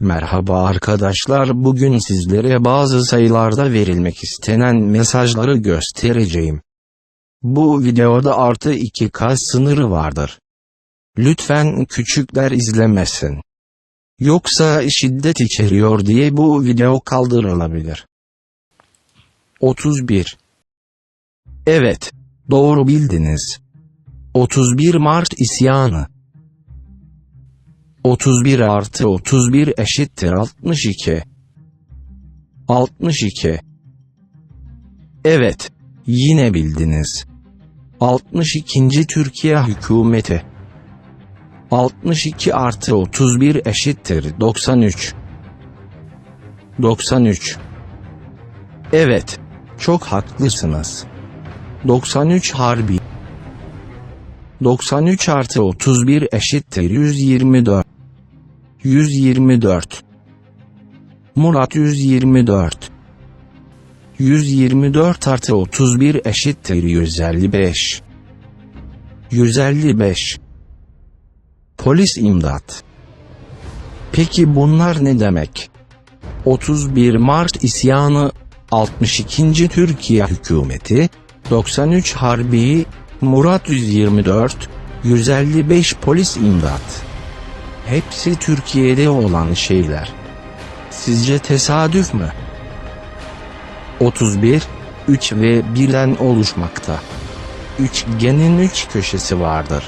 Merhaba arkadaşlar bugün sizlere bazı sayılarda verilmek istenen mesajları göstereceğim. Bu videoda artı 2K sınırı vardır. Lütfen küçükler izlemesin. Yoksa şiddet içeriyor diye bu video kaldırılabilir. 31 Evet, doğru bildiniz. 31 Mart isyanı. 31 artı 31 eşittir 62. 62. Evet, yine bildiniz. 62. Türkiye hükümeti. 62 artı 31 eşittir 93. 93. Evet, çok haklısınız. 93 harbi. 93 artı 31 eşittir 124. 124 Murat 124 124 artı 31 eşittir 155 155 Polis imdat. Peki bunlar ne demek? 31 Mart isyanı 62. Türkiye hükümeti 93 Harbi Murat 124 155 polis imdat Hepsi Türkiye'de olan şeyler. Sizce tesadüf mü? 31, 3 ve 1'den oluşmakta. Üçgenin üç köşesi vardır.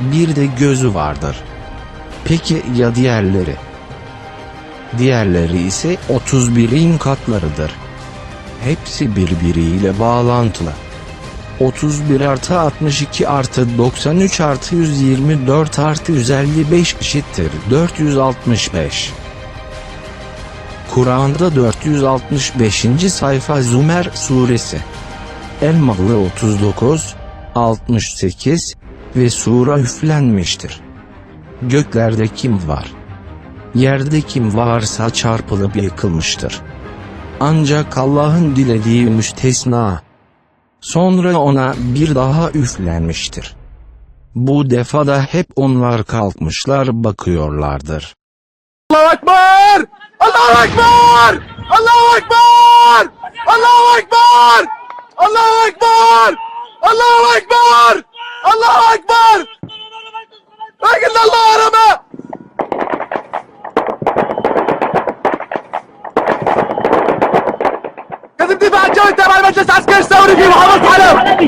Bir de gözü vardır. Peki ya diğerleri? Diğerleri ise 31'in katlarıdır. Hepsi birbiriyle bağlantılı. 31 artı 62 artı 93 artı 124 artı 155 eşittir 465. Kur'an'da 465. sayfa Zümer suresi. Elmalı 39, 68 ve sura üflenmiştir. Göklerde kim var? Yerde kim varsa çarpılıp yıkılmıştır. Ancak Allah'ın dilediği müstesna. Sonra ona bir daha üflenmiştir. Bu defada hep onlar kalkmışlar bakıyorlardır. Allahu Ekber! Allahu Ekber! Allahu Ekber! Allahu Ekber! Allahu Ekber! Allahu Ekber! Allahu Ekber! دفاع الجوي تبع المجلس العسكري الثوري في محافظة حلب.